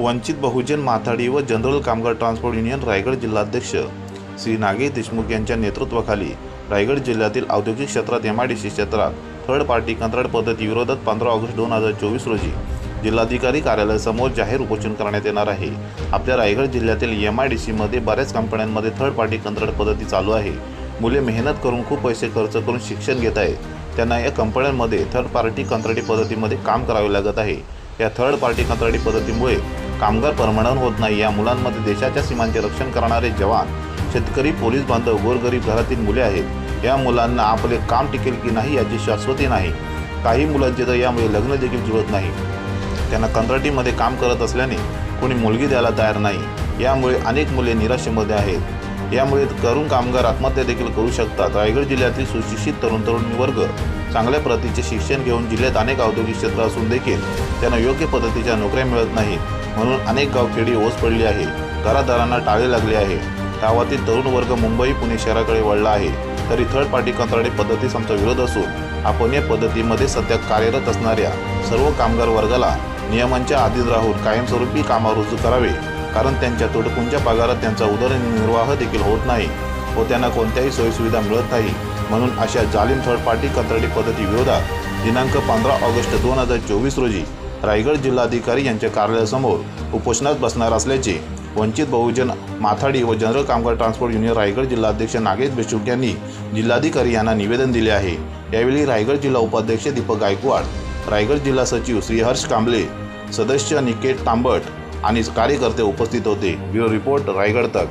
वंचित बहुजन माथाडी व जनरल कामगार transport union Raigad जिल्हाध्यक्ष श्री नागेश देशमुख यांच्या नेतृत्वाखाली रायगड जिल्ह्यातील औद्योगिक क्षेत्रात एम आय डी सी क्षेत्रात थर्ड पार्टी कंत्राट पद्धती विरोधात पंधरा ऑगस्ट दोन हजार चोवीस रोजी जिल्हाधिकारी कार्यालयासमोर जाहीर उपोषण करण्यात येणार आहे. आपल्या रायगड जिल्ह्यातील एम आय डी सीमध्ये बऱ्याच कंपन्यांमध्ये थर्ड पार्टी कंत्राट पद्धती चालू आहे. मुले मेहनत करून खूप पैसे खर्च करून शिक्षण घेत आहेत. त्यांना या कंपन्यांमध्ये थर्ड पार्टी कंत्राटी पद्धतीमध्ये काम करावे लागत आहे. या थर्ड पार्टी कंत्राटी पद्धतीमुळे कामगार परमनंट होत नाही. या मुलांमध्ये देशाच्या सीमांचे रक्षण करणारे जवान शेतकरी पोलीस बांधव गोरगरीब घरातील मुले आहेत. या मुलांना आपले काम टिकेल की नाही याची शाश्वती नाही. काही मुलांचे तर यामुळे लग्न देखील जुळत नाही. त्यांना कंत्राटीमध्ये काम करत असल्याने कोणी मुलगी द्यायला तयार नाही. यामुळे अनेक मुले निराशेमध्ये आहेत. यामुळे तरुण कामगार आत्महत्या देखील करू शकतात. रायगड जिल्ह्यातील सुशिक्षित तरुण तरुणी वर्ग चांगल्या प्रतीचे शिक्षण घेऊन जिल्ह्यात अनेक औद्योगिक क्षेत्र असून देखील त्यांना योग्य पद्धतीच्या नोकऱ्या मिळत नाहीत. म्हणून अनेक गावखेडी ओस पडली आहे. घरादारांना टाळे लागले आहे. गावातील तरुण वर्ग मुंबई पुणे शहराकडे वळला आहे. तरी थर्ड पार्टी कंत्राटी पद्धतीस आमचा विरोध असून आपण या पद्धतीमध्ये सध्या कार्यरत असणाऱ्या सर्व कामगार वर्गाला नियमांच्या आधीच राहून कायमस्वरूपी कामावर रुजू करावे. कारण त्यांच्या तोडपुंच्या पगारात त्यांचा उदरनिर्वाह देखील होत नाही व त्यांना कोणत्याही सोयीसुविधा मिळत नाही. म्हणून अशा जालिम थर्ड पार्टी कंत्राटी पद्धती विरोधात दिनांक पंधरा ऑगस्ट दोन हजार चोवीस रोजी रायगड जिल्हाधिकारी यांच्या कार्यालयासमोर उपोषणात बसणार असल्याचे वंचित बहुजन माथाडी व जनरल कामगार ट्रान्सपोर्ट युनियन रायगड जिल्हाध्यक्ष नागेश देशमुख यांनी जिल्हाधिकारी यांना निवेदन दिले आहे. यावेळी रायगड जिल्हा उपाध्यक्ष दीपक गायकवाड रायगड जिल्हा सचिव श्रीहर्ष कांबळे सदस्य निकेत तांबट आणि कार्यकर्ते उपस्थित होते. ब्युरो रिपोर्ट रायगड तक.